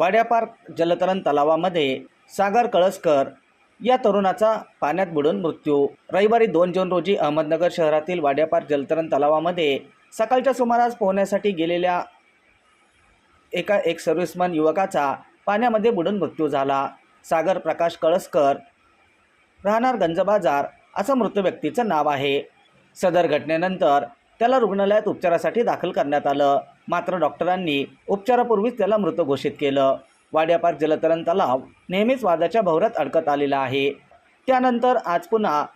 वाड्यापार्क जलतरण तलावामध्ये सागर कळसकर या तरुणाचा पाण्यात बुडून मृत्यू. रविवारी दोन जून रोजी अहमदनगर शहरातील वाड्यापार्क जलतरण तलावामध्ये सकाळच्या सुमारास पोहण्यासाठी गेलेल्या एका एक सर्व्हिसमन युवकाचा पाण्यामध्ये बुडून मृत्यू झाला. सागर प्रकाश कळसकर राहणार गंजबाजार असं मृत व्यक्तीचं नाव आहे. सदर घटनेनंतर त्याला रुग्णालयात उपचारासाठी दाखल करण्यात आलं. मात्र डॉक्टरांनी उपचारापूर्वीच त्याला मृत घोषित केलं. वाड्यापार जलतरण तलाव नेहमीच वादाच्या भोवऱ्यात अडकत आलेला आहे. त्यानंतर आज पुन्हा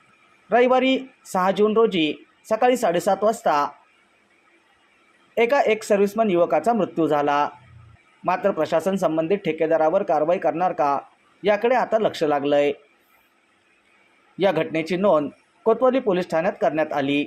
रविवारी सहा जून रोजी सकाळी साडेसात वाजता एका एक सर्व्हिसमन युवकाचा मृत्यू झाला. मात्र प्रशासन संबंधित ठेकेदारावर कारवाई करणार का याकडे आता लक्ष लागलंय. या घटनेची नोंद कोतवाली पोलीस ठाण्यात करण्यात आली.